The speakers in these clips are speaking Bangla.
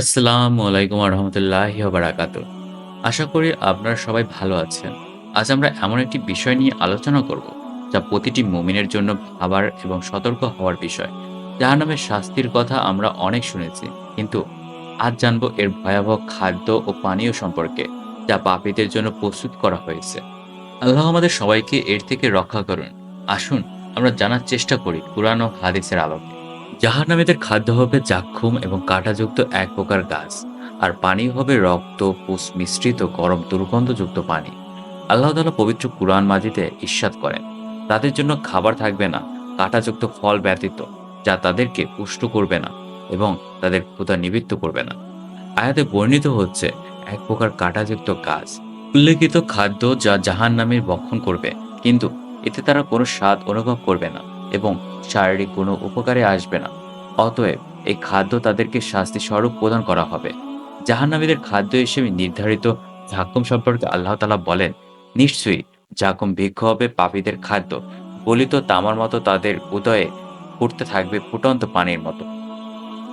আসসালামু আলাইকুম রহমতুল্লাহি বারাকাতু। আশা করি আপনারা সবাই ভালো আছেন। আজ আমরা এমন একটি বিষয় নিয়ে আলোচনা করব, যা প্রতিটি মুমিনের জন্য ভাবার এবং সতর্ক হওয়ার বিষয়। যাহার নামে শাস্তির কথা আমরা অনেক শুনেছি, কিন্তু আজ জানব এর ভয়াবহ খাদ্য ও পানীয় সম্পর্কে, যা পাপীদের জন্য প্রস্তুত করা হয়েছে। আল্লাহ আমাদের সবাইকে এর থেকে রক্ষা করুন। আসুন, আমরা জানার চেষ্টা করি পুরানো হাদিসের আলোকে। জাহান্নামীদের খাদ্য হবে জাক্ষুম এবং কাঁটাযুক্ত এক প্রকার গাছ, আর পানি হবে রক্ত পুষ মিশ্রিত গরম দুর্গন্ধযুক্ত পানি। আল্লাহ তালা পবিত্র কুরআন মাজিদে ঈর্ষাদ করেন, তাদের জন্য খাবার থাকবে না, কাঁটাযুক্ত ফল ব্যতীত, যা তাদেরকে পুষ্ট করবে না এবং তাদের ক্ষুধা নিবৃত্ত করবে না। আয়াতে বর্ণিত হচ্ছে, এক প্রকার কাঁটাযুক্ত গাছ, উল্লেখিত খাদ্য যা জাহান নামের বক্ষণ করবে, কিন্তু এতে তারা কোনো স্বাদ অনুভব করবে না। এবং শারীরিক কোনো উপকারে আসবে না। অতএব এই খাদ্য তাদেরকে শাস্তি স্বরূপ প্রদান করা হবে। জাহান্নামীদের খাদ্য হিসেবে নির্ধারিত ঝাক্কুম সম্পর্কে আল্লাহ তালা বলেন, নিশ্চয়ই জাকুম ভিক্ষ হবে পাপীদের খাদ্য। গলিত তামার মতো তাদের উদয়ে ফুটতে থাকবে ফুটন্ত পানির মতো।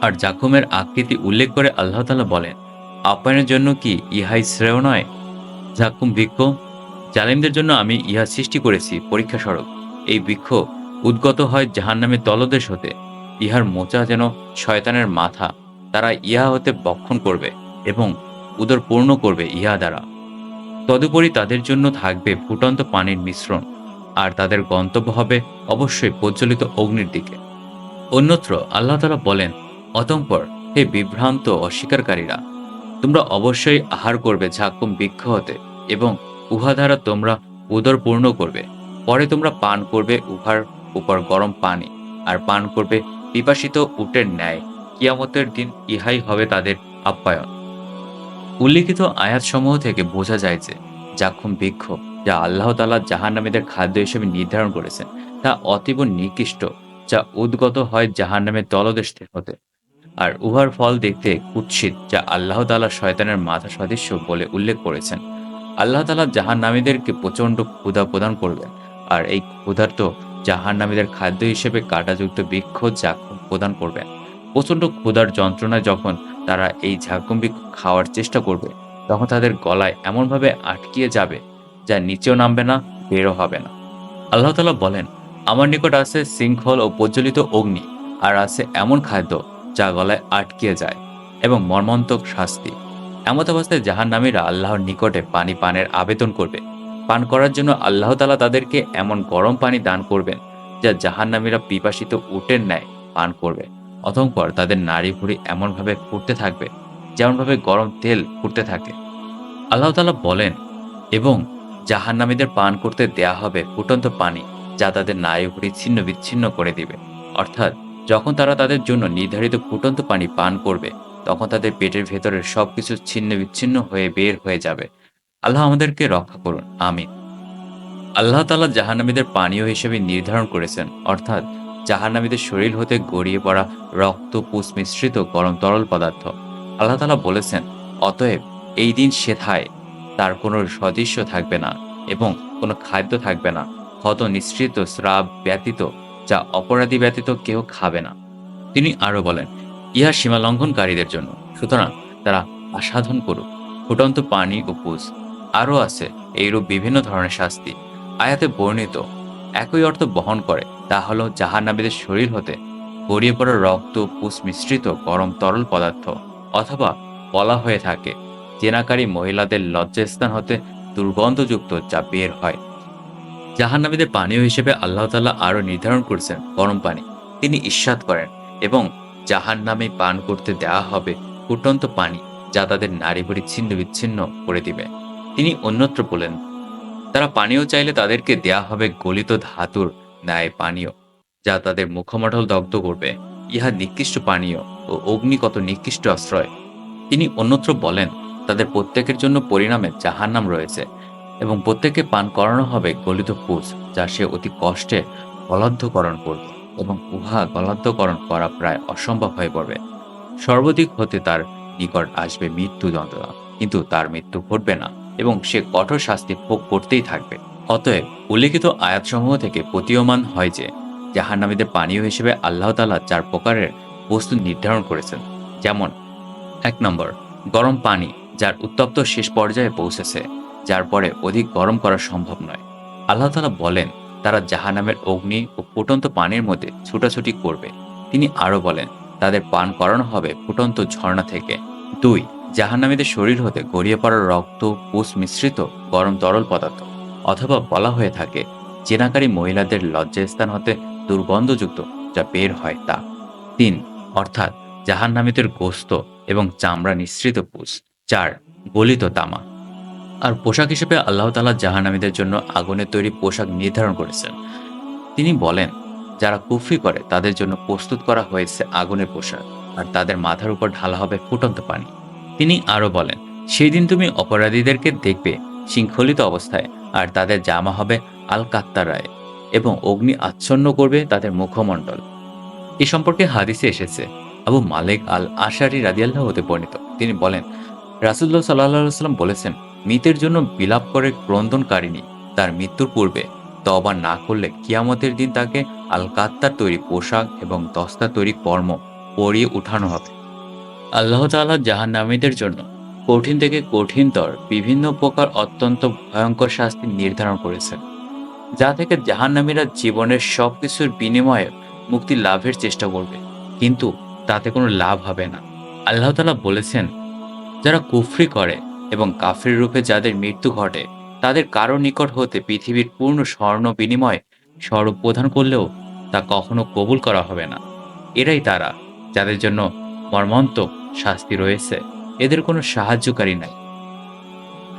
আর জাকুমের আকৃতি উল্লেখ করে আল্লাহ তালা বলেন আপ্যায়নের জন্য কি ইহাই শ্রেয় নয়? জাকুম বৃক্ষ জালিমদের জন্য আমি ইহা সৃষ্টি করেছি পরীক্ষা স্বরূপ এই বৃক্ষ উদ্গত হয় জাহান্নামের তলদেশ হতে ইহার মোচা যেন শয়তানের মাথা, তারা ইহা হতে বক্ষণ করবে এবং উদর পূর্ণ করবে ইহা দ্বারা। তদুপরি তাদের জন্য থাকবে ফুটন্ত পানির মিশ্রণ, আর তাদের গন্তব্য হবে অবশ্যই প্রজ্বলিত অগ্নির দিকে। অন্যত্র আল্লাহ তালা বলেন, অতঃপর হে বিভ্রান্ত অস্বীকারীরা, তোমরা অবশ্যই আহার করবে ঝাক্কুম বৃক্ষ হতে এবং উহা দ্বারা তোমরা উদর পূর্ণ করবে। পরে তোমরা পান করবে উহার উপর গরম পানি আর পান করবে পিপাসিত উটের ন্যায়। কিয়ামতের দিন ইহাই হবে তাদের আপ্যায়ন। উল্লিখিত আয়াতসমূহ থেকে বোঝা যায় যে জাক্ষুম বৃক্ষ যা আল্লাহ তালা জাহান্নামীদের খাদ্য হিসেবে নির্ধারণ করেছেন, তা অতীব নিকৃষ্ট, যা উদ্গত হয় জাহান্নামের তলদেশ হতে। আর উহার ফল দেখতে কুৎসিত, যা আল্লাহ তালা শয়তানের মাথা সদৃশ্য বলে উল্লেখ করেছেন। আল্লাহ তালা জাহান্নামীদেরকে প্রচণ্ড ক্ষুধা প্রদান করবেন, আর এই ক্ষুধার্ত জাহান্নামীদের খাদ্য হিসেবে কাঁটাযুক্ত বৃক্ষ জাক্ষম প্রদান করবেন প্রচণ্ড ক্ষুধার যন্ত্রণায় যখন তারা এই ঝাঁকুম বৃক্ষ খাওয়ার চেষ্টা করবে, তখন তাদের গলায় এমনভাবে আটকিয়ে যাবে যা নিচেও নামবে না বেরো হবে না। আল্লাহ তালা বলেন, আমার নিকট আছে শৃঙ্খল ও প্রজ্বলিত অগ্নি, আর আছে এমন খাদ্য যা গলায় আটকিয়ে যায় এবং মর্মন্তক শাস্তি। এমত অবস্থায় জাহান নামীরা আল্লাহর নিকটে পানি পানের আবেদন করবে। পান করার জন্য আল্লাহ তালা তাদেরকে এমন গরম পানি দান করবেন, যা জাহান্নামীরা পিপাসিত উটের ন্যায় পান করবে, অতঃপর তাদের নারী ভুড়ি এমনভাবে ফুটতে থাকবে, যেমনভাবে গরম তেল ফুটতে থাকে। আল্লাহ তালা বলেন, এবং জাহান্নামীদের পান করতে দেয়া হবে ফুটন্ত পানি, যা তাদের নারী ভুড়ি ছিন্ন বিচ্ছিন্ন করে দিবে। অর্থাৎ, যখন তারা তাদের জন্য নির্ধারিত ফুটন্ত পানি পান করবে, তখন তাদের পেটের ভেতরের সবকিছু ছিন্ন বিচ্ছিন্ন হয়ে বের হয়ে যাবে। আল্লাহ আমাদেরকে রক্ষা করুন, আমিন। আল্লাহ তালা জাহান্নামীদের পানীয় হিসেবে নির্ধারণ করেছেন, অর্থাৎ জাহান্নামীদের শরীর হতে গড়িয়ে পড়া রক্ত পুষ মিশ্রিত গরম তরল পদার্থ। আল্লাহ তালা বলেছেন, অতএব এই দিন সেথায় তার কোনো সদৃশ্য থাকবে না এবং কোনো খাদ্য থাকবে না, ক্ষত, নিঃসৃত, স্রাব ব্যতীত, যা অপরাধী ব্যতীত কেউ খাবে না। তিনি আরও বলেন, ইহা সীমা লঙ্ঘনকারীদের জন্য, সুতরাং তারা আসাধন করুক, ফুটন্ত পানি ও পুষ আরও আছে, এইরূপ বিভিন্ন ধরনের শাস্তি। আয়াতে বর্ণিত, একই অর্থ বহন করে, তা হলো জাহান্নাবীদের শরীর হতে। গড়িয়ে পড়া রক্ত, পুষ মিশ্রিত গরম তরল পদার্থ, অথবা বলা হয়ে থাকে। জেনাকারী মহিলাদের লজ্জাস্থান হতে দুর্গন্ধযুক্ত যা বের হয়। জাহান্নাবীদের পানীয় হিসেবে আল্লাহ তাল্লাহ আরও নির্ধারণ করেছেন গরম পানি। তিনি ঈর্ষাদ করেন এবং জাহান নামে পান করতে দেওয়া হবে ফুটন্ত পানি, যা তাদের নারী ভরি ছিন্ন বিচ্ছিন্ন করে দিবে। তিনি অন্যত্র বলেন, তারা পানীয় চাইলে তাদেরকে দেয়া হবে গলিত ধাতুর ন্যায় পানীয়, যা তাদের মুখমণ্ডল দগ্ধ করবে। ইহা নিকৃষ্ট পানীয় ও অগ্নিকত নিকৃষ্ট আশ্রয়। তিনি অন্যত্র বলেন, তাদের প্রত্যেকের জন্য পরিণামে জাহান্নাম রয়েছে এবং প্রত্যেককে পান করানো হবে গলিত পুষ যা সে অতি কষ্টে গলাধ্যকরণ করবে এবং উহা গলাধ্যকরণ করা প্রায় অসম্ভব হয়ে পড়বে। সর্বাধিক হতে তার নিকট আসবে মৃত্যু যন্ত্রণা কিন্তু তার মৃত্যু ঘটবে না। এবং সে কঠোর শাস্তি ভোগ করতেই থাকবে। অতএব উল্লিখিত আয়াতসমূহ থেকে প্রতীয়মান হয় যে, জাহান্নামীদের পানীয় হিসেবে আল্লাহ তালা চার প্রকারের বস্তু নির্ধারণ করেছেন। যেমন, এক নম্বর, গরম পানি, যার উত্তপ্ত শেষ পর্যায়ে পৌঁছেছে, যার পরে অধিক গরম করা সম্ভব নয়। আল্লাহ তালা বলেন, তারা জাহানামের অগ্নি ও ফুটন্ত পানির মধ্যে ছুটাছুটি করবে। তিনি আরও বলেন, তাদের পান করানো হবে ফুটন্ত ঝর্ণা থেকে। দুই জাহান্নামীদের শরীর হতে গড়িয়ে পড়া রক্ত পুষ মিশ্রিত গরম তরল পদার্থ, অথবা বলা হয়ে থাকে চেনাকারী মহিলাদের লজ্জাস্থান হতে দুর্গন্ধযুক্ত যা বের হয় তা। তিন, অর্থাৎ জাহান্নামীদের গোস্ত এবং চামড়া নিঃসৃত পুষ চার, গলিত তামা। আর পোশাক হিসেবে আল্লাহ তালা জাহান্নামীদের জন্য আগুনের তৈরি পোশাক নির্ধারণ করেছেন। তিনি বলেন, যারা কুফরি করে তাদের জন্য প্রস্তুত করা হয়েছে আগুনের পোশাক, আর তাদের মাথার উপর ঢালা হবে ফুটন্ত পানি। তিনি আরও বলেন সেই দিন তুমি অপরাধীদেরকে দেখবে শৃঙ্খলিত অবস্থায়, আর তাদের জামা হবে আল কাত্তারায় এবং অগ্নি আচ্ছন্ন করবে তাদের মুখমণ্ডল। এ সম্পর্কে হাদিসে এসেছে, আবু মালিক আল আশারি রাদিয়াল্লাহ হতে বর্ণিত। তিনি বলেন রাসুল্লাহ সাল্লাহ সাল্লাম বলেছেন, মৃতের জন্য বিলাপ করে ক্রন্দনকারিণী, তার মৃত্যুর পূর্বে তবা না করলে কিয়ামতের দিন তাকে আল কাত্তার তৈরি পোশাক এবং দস্তা তৈরি কর্ম পরিয়ে উঠানো হবে। আল্লাহ তাআলা জাহান্নামীদের জন্য কঠিন থেকে কঠিনতর বিভিন্ন প্রকার অত্যন্ত ভয়ঙ্কর শাস্তি নির্ধারণ করেছেন, যা থেকে জাহান্নামীরা জীবনের সব কিছুর বিনিময়ে মুক্তি লাভের চেষ্টা করবে। কিন্তু তাতে কোনো লাভ হবে না। আল্লাহ তাআলা বলেছেন, যারা কুফরি করে এবং কাফির রূপে যাদের মৃত্যু ঘটে, তাদের কারও নিকট হতে পৃথিবীর পূর্ণ স্বর্ণ বিনিময়ে স্বরূপ প্রদান করলেও তা কখনো কবুল করা হবে না। এরাই তারা যাদের জন্য মর্মান্তক শাস্তি রয়েছে। এদের কোনো সাহায্যকারী নাই।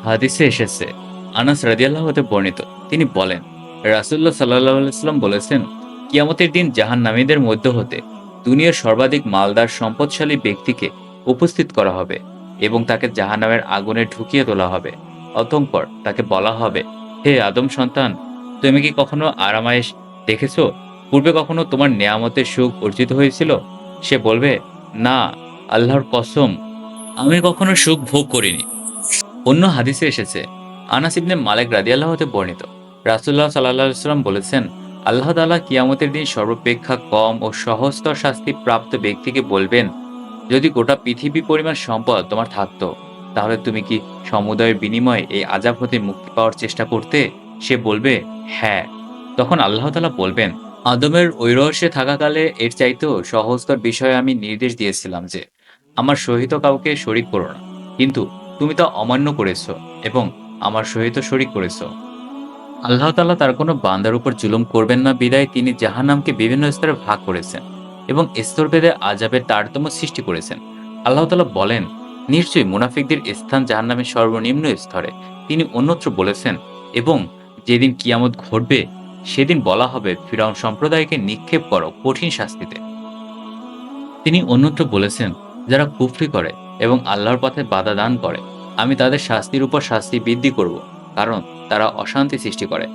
হাদিসে এসেছে, আনাস রাদিয়াল্লাহ হতে বর্ণিত, তিনি বলেন রাসুল্লাহ সাল্লাহ সাল্লাম বলেছেন, কিয়ামতের দিন জাহান নামীদের মধ্য হতে দুনিয়ার সর্বাধিক মালদার সম্পদশালী ব্যক্তিকে উপস্থিত করা হবে এবং তাকে জাহান্নামের আগুনে ঢুকিয়ে তোলা হবে। অতঃপর তাকে বলা হবে, হে আদম সন্তান, তুমি কি কখনো আরামায়েশ দেখেছ? পূর্বে কখনো তোমার নেয়ামতের সুখ অর্জিত হয়েছিল? সে বলবে, না আল্লাহর কসম, আমি কখনো সুখ ভোগ করিনি। অন্য হাদিসে এসেছে, আনাস ইবনে মালিক রাদিয়াল্লাহ হতে বর্ণিত। রাসুল্লাহ সাল্লাহ সাল্লাম বলেছেন, আল্লাহ তাআলা কিয়ামতের দিন সর্বাপেক্ষা কম ও সহস্তর শাস্তি প্রাপ্ত ব্যক্তিকে বলবেন, যদি গোটা পৃথিবী পরিমাণ সম্পদ তোমার থাকতো, তাহলে তুমি কি সমুদয়ের বিনিময়ে এই আজাব হতে মুক্তি পাওয়ার চেষ্টা করতে? সে বলবে হ্যাঁ। তখন আল্লাহ তালা বলবেন, আদমের ঐরহস্যে থাকাকালে এর চাইতেও সহজতর বিষয়ে আমি নির্দেশ দিয়েছিলাম যে আমার সহিত কাউকে শরিক করো না। কিন্তু তুমি তা অমান্য করেছ এবং আমার সহিত শরিক করেছ। আল্লাহ তালা তার কোনো বান্দার উপর জুলুম করবেন না, বিদায় তিনি জাহান্নামকে বিভিন্ন স্তরে ভাগ করেছেন এবং স্তরভেদে আজাবের তারতম্য সৃষ্টি করেছেন। আল্লাহ তালা বলেন, নিশ্চয়ই মুনাফিকদের স্থান জাহান্নামের সর্বনিম্ন স্তরে। তিনি অন্যত্র বলেছেন, এবং যেদিন কিয়ামত ঘটবে, সেদিন বলা হবে, ফিরাউন সম্প্রদায়কে নিক্ষেপ করো কঠিন শাস্তিতে। তিনি অন্যত্র বলেছেন যারা কুফরি করে এবং আল্লাহর পথে বাধা দান করে, আমি তাদের শাস্তির উপর শাস্তি বৃদ্ধি করব, কারণ তারা অশান্তি সৃষ্টি করে।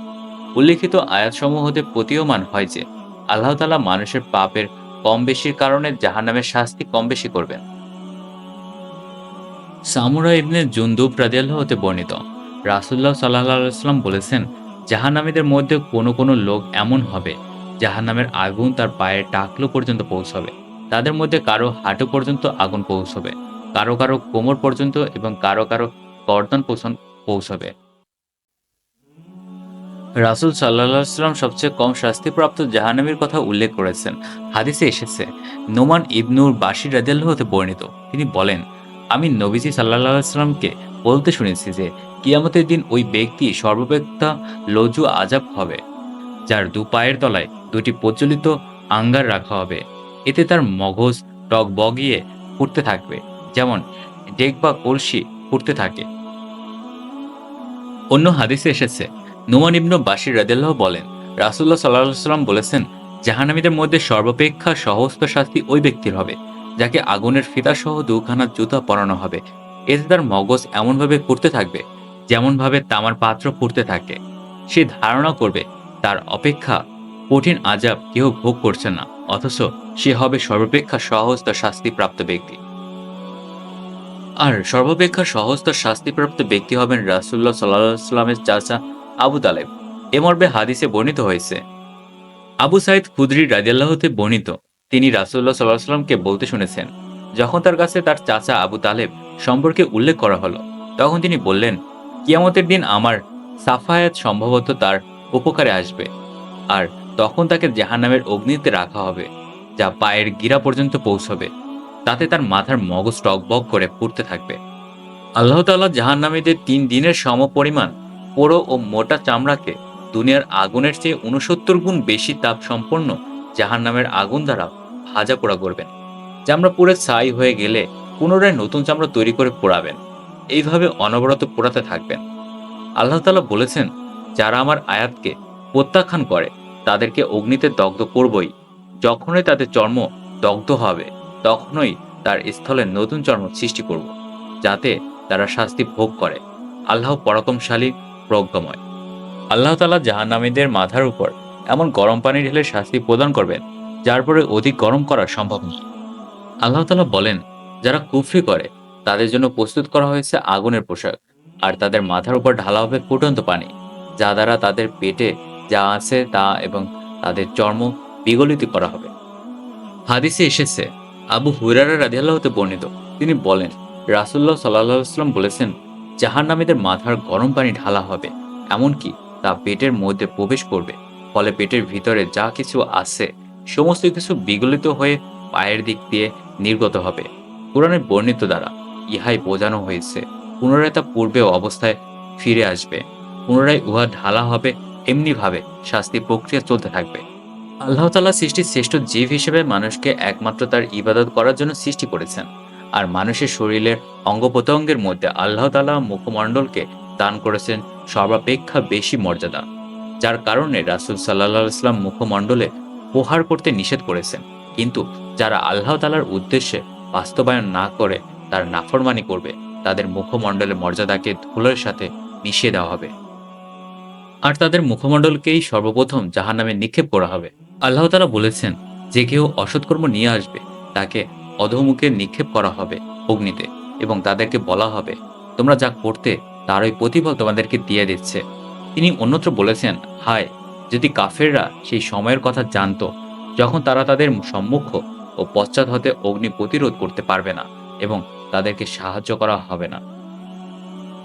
উল্লেখিত আয়াতসমূহ হতে প্রতীয়মান হয় যে, আল্লাহ তালা মানুষের পাপের কম বেশির কারণে জাহান্নামের শাস্তি কম বেশি করবেন। সামুরা ইবনে জুন্দুব রাদিয়াল্লাহ হতে বর্ণিত রাসুল্লাহ সাল্লাহ সাল্লাম বলেছেন, জাহান্নামীদের মধ্যে কোনো কোনো লোক এমন হবে, জাহান্নামের আগুন তার পায়ের টাকলো পর্যন্ত পৌঁছবে। তাদের মধ্যে কারও হাঁটু পর্যন্ত আগুন পৌঁছবে, কারও কারও কোমর পর্যন্ত এবং কারও কারও গর্দন পোষণ পৌঁছবে। রাসুল সাল্লাহ সাল্লাম সবচেয়ে কম শাস্তিপ্রাপ্ত জাহান্নামীর কথা উল্লেখ করেছেন। হাদিসে এসেছে, নোমান ইবনুর বাসির রাদিয়াল্লাহ হতে বর্ণিত। তিনি বলেন, আমি নবীজি সাল্লাহ সাল্লামকে বলতে শুনেছি যে, কিয়ামতের দিন ওই ব্যক্তি সর্বাপেক্ষা লজু আজাব হবে, যার দু পায়ের তলায় দুটি প্রচলিত আঙ্গার রাখা হবে। এতে তার মগজ টক বগিয়ে ফুটতে থাকবে। যেমন ডেক বা কলসি ফুটতে থাকে। অন্য হাদিসে এসেছে, নোমান ইবনু বাসির রাদেল্লাহ বলেন রাসুল্লাহ সাল্লাহ সাল্লাম বলেছেন জাহানামীদের মধ্যে সর্বাপেক্ষা সহস্ত শাস্তি ওই ব্যক্তির হবে, যাকে আগুনের ফিতাসহ দুখানা জুতা পরানো হবে। এতে তার মগজ এমনভাবে ফুটতে থাকবে, যেমনভাবে তামার পাত্র ফুটতে থাকে। সে ধারণা করবে, তার অপেক্ষা কঠিন আজাব কেউ ভোগ করছে না। অথচ সে হবে সর্বাপেক্ষা সহজ তার শাস্তিপ্রাপ্ত ব্যক্তি। আর সর্বাপেক্ষা সহজ তার শাস্তিপ্রাপ্ত ব্যক্তি হবেন রাসুল্লাহ সাল্লাহ চাচা আবু তালেব। এ মর্মে হাদিসে বর্ণিত হয়েছে, আবু সাইদ খুদরি রাজিয়াল্লাহতে বর্ণিত, তিনি রাসুল্লাহ সাল্লাহ সাল্লামকে বলতে শুনেছেন, যখন তার কাছে তার চাচা আবু তালেব সম্পর্কে উল্লেখ করা হলো, তখন তিনি বললেন, কিয়ামতের দিন আমার সাফায়াত সম্ভবত তার উপকারে আসবে। আর তখন তাকে জাহান্নামের অগ্নিতে রাখা হবে, যা পায়ের গিরা পর্যন্ত পৌঁছবে। তাতে তার মাথার মগজ টকবক করে পুড়তে থাকবে। আল্লাহ তাআলা জাহান্নামীদের তিন দিনের সম পরিমাণ পোড়ো ও মোটা চামড়াকে দুনিয়ার আগুনের চেয়ে উনসত্তর গুণ বেশি তাপ সম্পন্ন জাহান্নামের আগুন দ্বারা ভাজা পোড়া করবেন চামড়া পুড়ে ছাই হয়ে গেলে পুনরায় নতুন চামড়া তৈরি করে পোড়াবেন। এইভাবে অনবরত পোড়াতে থাকবেন। আল্লাহ তাআলা বলেছেন, যারা আমার আয়াতকে প্রত্যাখ্যান করে তাদেরকে অগ্নিতে দগ্ধ করবই। যখনই তাদের চর্ম দগ্ধ হবে, তখনই তার স্থলে নতুন চর্ম সৃষ্টি করব, যাতে তারা শাস্তি ভোগ করে। আল্লাহ পরাক্রমশালী, প্রজ্ঞময়। আল্লাহ তালা জাহান্নামীদের মাথার উপর এমন গরম পানি ঢেলে শাস্তি প্রদান করবেন, যার পরে অধিক গরম করা সম্ভব নয়। আল্লাহ তালা বলেন, যারা কুফরি করে, তাদের জন্য প্রস্তুত করা হয়েছে আগুনের পোশাক, আর তাদের মাথার উপর ঢালা হবে ফুটন্ত পানি, যা দ্বারা তাদের পেটে যা আছে তা এবং তাদের চর্ম বিগলিত করা হবে। হাদিসে এসেছে, আবু হুরারা রাদিয়াল্লাহতে বর্ণিত, তিনি বলেন রাসুল্লাহ সাল্লাহ আসলাম বলেছেন, জাহান্নামীদের মাথার গরম পানি ঢালা হবে, এমনকি তা পেটের মধ্যে প্রবেশ করবে, ফলে পেটের ভিতরে যা কিছু আছে, সমস্ত কিছু বিগলিত হয়ে পায়ের দিক দিয়ে নির্গত হবে। কোরআনের বর্ণিত দ্বারা ইহাই বোঝানো হয়েছে, পুনরায় তা পূর্বে অবস্থায় ফিরে আসবে, পুনরায় উহা ঢালা হবে এমনিভাবে শাস্তি প্রক্রিয়া চলতে থাকবে। আল্লাহ তালা সৃষ্টির শ্রেষ্ঠ জীব হিসেবে মানুষকে একমাত্র তার ইবাদত করার জন্য সৃষ্টি করেছেন। আর মানুষের শরীরের অঙ্গ প্রত্যঙ্গের মধ্যে আল্লাহ তালা মুখমণ্ডলকে দান করেছেন সর্বাপেক্ষা বেশি মর্যাদা, যার কারণে রাসুল সাল্লাহ ইসলাম মুখমণ্ডলে প্রহার করতে নিষেধ করেছেন। কিন্তু যারা আল্লাহ তালার উদ্দেশ্যে বাস্তবায়ন না করে তার নাফরমানি করবে, তাদের মুখমণ্ডলের মর্যাদাকে ধুলোর সাথে মিশিয়ে দেওয়া হবে। আর তাদের মুখমণ্ডলকেই সর্বপ্রথম জাহান্নামে নিক্ষেপ করা হবে। আল্লাহ তালা বলেছেন, যে কেউ অসৎকর্ম নিয়ে আসবে, তাকে অধমুখে নিক্ষেপ করা হবে অগ্নিতে এবং তাদেরকে বলা হবে, তোমরা যা করতে, তার ওই প্রতিফল তোমাদেরকে দিয়ে দিচ্ছে। তিনি অন্যত্র বলেছেন, হায়, যদি কাফেররা সেই সময়ের কথা জানতো, যখন তারা তাদের সম্মুখ ও পশ্চাৎ হতে অগ্নি প্রতিরোধ করতে পারবে না এবং তাদেরকে সাহায্য করা হবে না।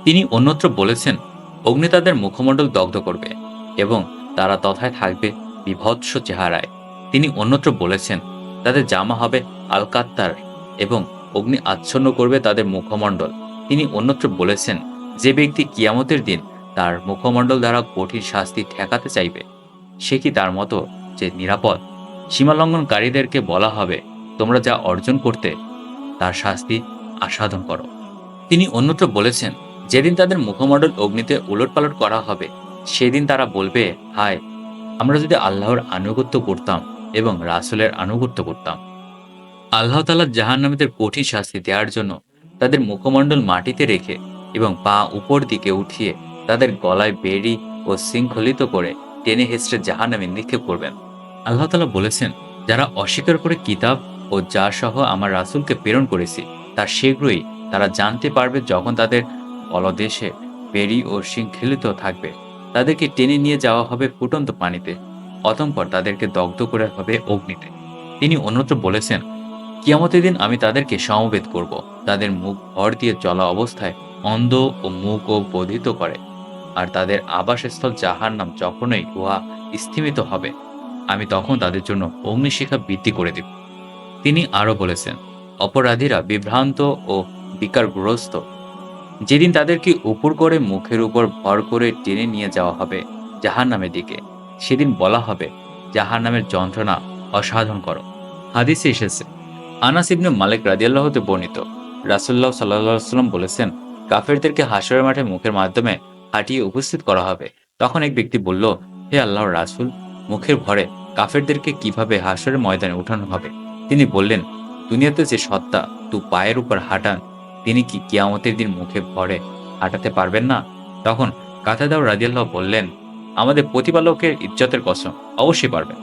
তিনি অন্যত্র বলেছেন অগ্নি তাদের মুখমণ্ডল দগ্ধ করবে এবং তারা তথায় থাকবে বিভৎস চেহারায়। তিনি অন্যত্র বলেছেন, তাদের জামা হবে আলকাত্তার এবং অগ্নি আচ্ছন্ন করবে তাদের মুখমণ্ডল। তিনি অন্যত্র বলেছেন, যে ব্যক্তি কিয়ামতের দিন তার মুখমণ্ডল দ্বারা কঠিন শাস্তি ঠেকাতে চাইবে, সে কি তার মতো যে নিরাপদ? সীমালঙ্ঘনকারীদেরকে বলা হবে, তোমরা যা অর্জন করতে, তার শাস্তি আস্বাদন করো। তিনি অন্যত্র বলেছেন যেদিন তাদের মুখমণ্ডল অগ্নিতে উলটপালট করা হবে, সেদিন তারা বলবে, হায়, আমরা যদি আল্লাহর আনুগত্য করতাম এবং রাসুলের আনুগত্য করতাম। আল্লাহ তালা জাহান্নামীদের কঠিন শাস্তি দেওয়ার জন্য তাদের মুখমণ্ডল মাটিতে রেখে এবং পা উপর দিকে উঠিয়ে তাদের গলায় বেড়ি ও শৃঙ্খলিত করে টেনে হেসড়ে জাহান্নামে নিক্ষেপ করবেন। আল্লাহ তালা বলেছেন, যারা অস্বীকার করে কিতাব ও যা সহ আমার রাসুলকে প্রেরণ করেছি, তার শীঘ্রই তারা জানতে পারবে যখন তাদের অলদেশে বেরি ও শৃঙ্খলিত থাকবে। তাদেরকে টেনে নিয়ে যাওয়া হবে ফুটন্ত পানিতে। অতঃপর তাদেরকে দগ্ধ করে হবে অগ্নিতে। তিনি অন্যত্র বলেছেন, কিয়ামতের দিন আমি তাদেরকে সমবেত করব। তাদের মুখ ভর দিয়ে চলা অবস্থায় অন্ধ ও মুখ ও বোধিত করে। আর তাদের আবাসস্থল যাহার নাম যখনই উহা স্থিমিত হবে, আমি তখন তাদের জন্য অগ্নিশিখা বৃদ্ধি করে দেব। তিনি আরও বলেছেন, অপরাধীরা বিভ্রান্ত ও বিকারগ্রস্ত যেদিন তাদেরকে উপর করে মুখের উপর ভর করে টেনে নিয়ে যাওয়া হবে জাহার নামের দিকে, সেদিন বলা হবে জাহার নামের যন্ত্রণা অসাধন করো। হাদিসে এসেছে, আনাস ইবনে মালিক রাদিয়াল্লাহতে বর্ণিত রাসুল্লাহ সাল্লাহ সাল্লাম বলেছেন, কাফেরদেরকে হাসরের মাঠে মুখের মাধ্যমে হাঁটিয়ে উপস্থিত করা হবে। তখন এক ব্যক্তি বলল, হে আল্লাহর রাসুল, মুখের ভরে কাফেরদেরকে কীভাবে হাসরের ময়দানে উঠানো হবে? তিনি বললেন, দুনিয়াতে যে সত্তা তু পায়ের উপর হাঁটান তিনি কি কিয়ামতের দিন মুখে ভরে হাঁটাতে পারবেন না? তখন কাতাদাও রাজিয়াল্লাহ বললেন, আমাদের প্রতিপালকের ইজ্জতের কসম, অবশ্যই পারবেন।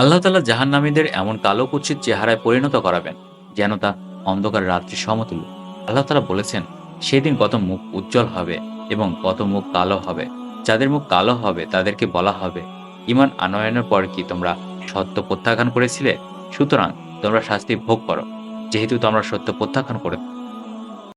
আল্লাহ তালা জাহান্নামীদের এমন কালো কুচ্ছিত চেহারায় পরিণত করাবেন, যেন তা অন্ধকার রাত্রি সমতুল্য। আল্লাহ তালা বলেছেন, সেদিন কত মুখ উজ্জ্বল হবে এবং কত মুখ কালো হবে। যাদের মুখ কালো হবে, তাদেরকে বলা হবে, ইমান আনয়নের পর কি তোমরা সত্য প্রত্যাখ্যান করেছিলে? সুতরাং তোমরা শাস্তি ভোগ করো। যেহেতু তোমরা সত্য প্রত্যাখ্যান করে